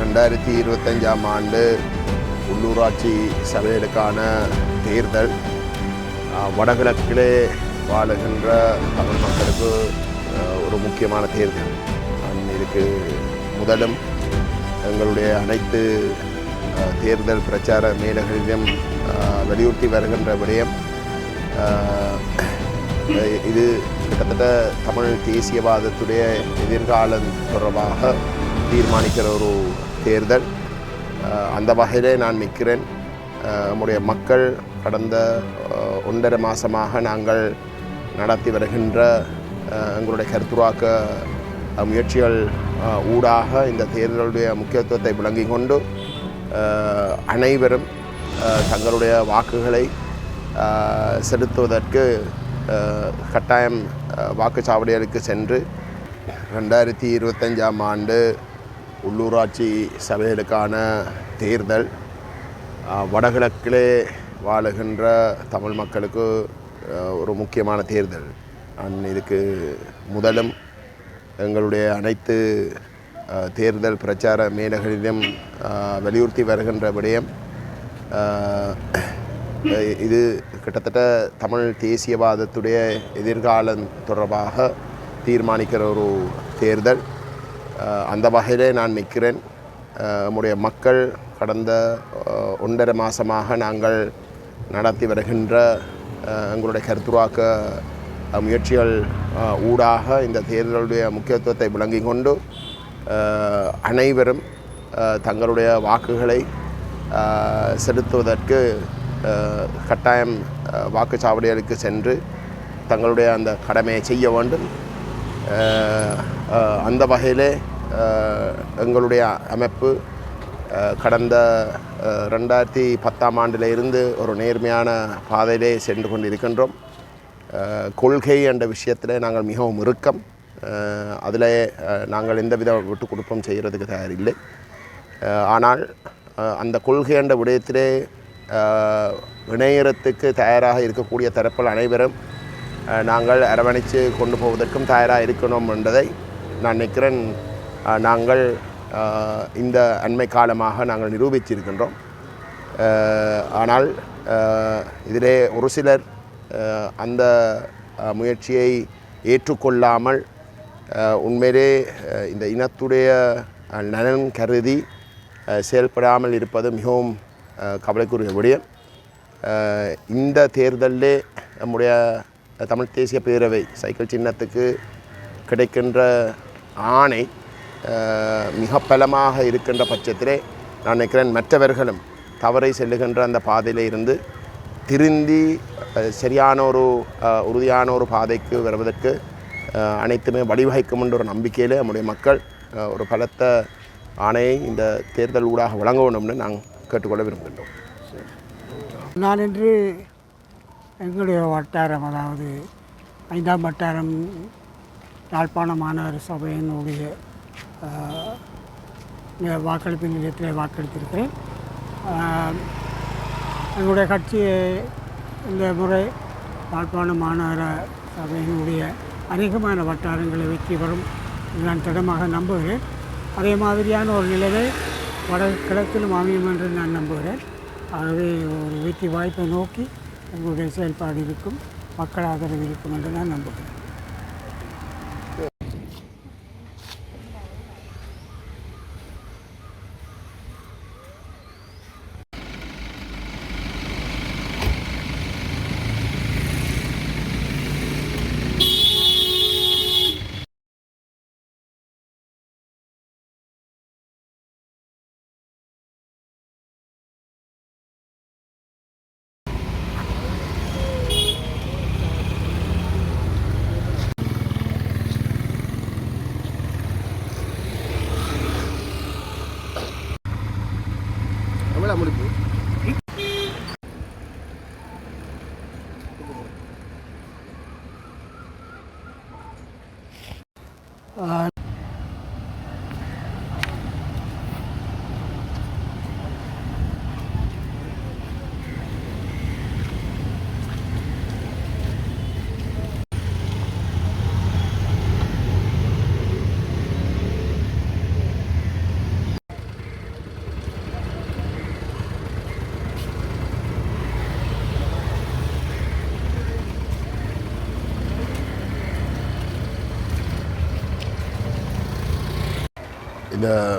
ரெண்டாயிரத்தி இருபத்தஞ்சாம் ஆண்டு உள்ளூராட்சி சபைகளுக்கான தேர்தல் வடகிழக்கிலே வாழுகின்ற தமிழ் மக்களுக்கு ஒரு முக்கியமான தேர்தல். இதுக்கு முதலும் எங்களுடைய அனைத்து தேர்தல் பிரச்சார மேலகளிலும் வலியுறுத்தி வருகின்ற விடயம் இது கிட்டத்தட்ட தமிழ் தேசியவாதத்துடைய எதிர்காலம் தொடர்பாக தீர்மானிக்கிற ஒரு தேர்தல். அந்த வகையிலே நான் நிற்கிறேன். நம்முடைய மக்கள் கடந்த ஒன்றரை மாதமாக நாங்கள் நடத்தி வருகின்ற எங்களுடைய கருத்துருவாக்க முயற்சிகள் ஊடாக இந்த தேர்தலுடைய முக்கியத்துவத்தை விளங்கி கொண்டு அனைவரும் தங்களுடைய வாக்குகளை செலுத்துவதற்கு கட்டாயம் வாக்குச்சாவடிகளுக்கு சென்று ரெண்டாயிரத்தி இருபத்தஞ்சாம் ஆண்டு உள்ளூராட்சி சபைகளுக்கான தேர்தல் வடகிழக்கிலே வாழுகின்ற தமிழ் மக்களுக்கு ஒரு முக்கியமான தேர்தல். நான் இதுக்கு முதலும் எங்களுடைய அனைத்து தேர்தல் பிரச்சார மேலகளிலும் வலியுறுத்தி வருகின்ற விடயம் இது கிட்டத்தட்ட தமிழ் தேசியவாதத்துடைய எதிர்காலம் தொடர்பாக தீர்மானிக்கிற ஒரு தேர்தல். அந்த வகையிலே நான் நிற்கிறேன். நம்முடைய மக்கள் கடந்த ஒன்றரை மாதமாக நாங்கள் நடத்தி வருகின்ற எங்களுடைய கருத்துருவாக்க முயற்சிகள் ஊடாக இந்த தேர்தலுடைய முக்கியத்துவத்தை விளங்கி கொண்டு அனைவரும் தங்களுடைய வாக்குகளை செலுத்துவதற்கு கட்டாயம் வாக்குச்சாவடிகளுக்கு சென்று தங்களுடைய அந்த கடமையை செய்ய வேண்டும். அந்த வகையிலே எங்களுடைய அமைப்பு கடந்த ரெண்டாயிரத்தி பத்தாம் ஆண்டில் இருந்து ஒரு நேர்மையான பாதையிலே சென்று கொண்டிருக்கின்றோம். இருக்கின்றோம் கொள்கை என்ற விஷயத்தில் நாங்கள் மிகவும் இறுக்கம். அதில் நாங்கள் எந்தவித விட்டு கொடுப்பும் செய்கிறதுக்கு தயாரில்லை ஆனால் அந்த கொள்கை என்ற விடயத்திலே இணையறத்துக்கு தயாராக இருக்கக்கூடிய தரப்பில் அனைவரும் நாங்கள் அரவணைத்து கொண்டு போவதற்கும் தயாராக இருக்கணும் என்பதை நான் நினைக்கிறேன். நாங்கள் இந்த அண்மை காலமாக நாங்கள் நிரூபித்திருக்கின்றோம் ஆனால் இதிலே ஒரு சிலர் அந்த முயற்சியை ஏற்றுக்கொள்ளாமல் உண்மையிலே இந்த இனத்துடைய நலன் கருதி செயல்படாமல் இருப்பது மிகவும் கவலைக்குரிய விடயம். இந்த தேர்தலிலே நம்முடைய தமிழ் தேசிய பேரவை சைக்கிள் சின்னத்துக்கு கிடைக்கின்ற ஆணை மிக பலமாக இருக்கின்ற பட்சத்திலே நான் நினைக்கிறேன் மற்றவர்களும் தவறை செல்லுகின்ற அந்த பாதையில் இருந்து திருந்தி சரியான ஒரு உறுதியான ஒரு பாதைக்கு வருவதற்கு அனைத்துமே வழிவகைக்கும் என்ற ஒரு நம்பிக்கையில் நம்முடைய மக்கள் ஒரு பலத்த ஆணையை இந்த தேர்தல் ஊடாக வழங்க வேண்டும்னு நாங்கள் கேட்டுக்கொள்ள விரும்புகின்றோம். நான் இன்று எங்களுடைய வட்டாரம் அதாவது ஐந்தாம் வட்டாரம் யாழ்ப்பாண மாநகர சபையினுடைய வாக்களிப்பு நிலையத்தில் வாக்களித்திருக்கிறேன். எங்களுடைய கட்சி இந்த முறை யாழ்ப்பாண மாநகர சபையினுடைய அநேகமான வட்டாரங்களை வெற்றி பெறும் நான் திடமாக நம்புகிறேன். அதே மாதிரியான ஒரு நிலைமை வடகிழக்கிலும் அமையும் என்று நான் நம்புகிறேன். ஆகவே ஒரு வெற்றி வாய்ப்பை நோக்கி எங்களுடைய செயல்பாடு இருக்கும் மக்கள் ஆதரவு இருக்கும் என்று நான் நம்புகிறேன். Uh. இந்த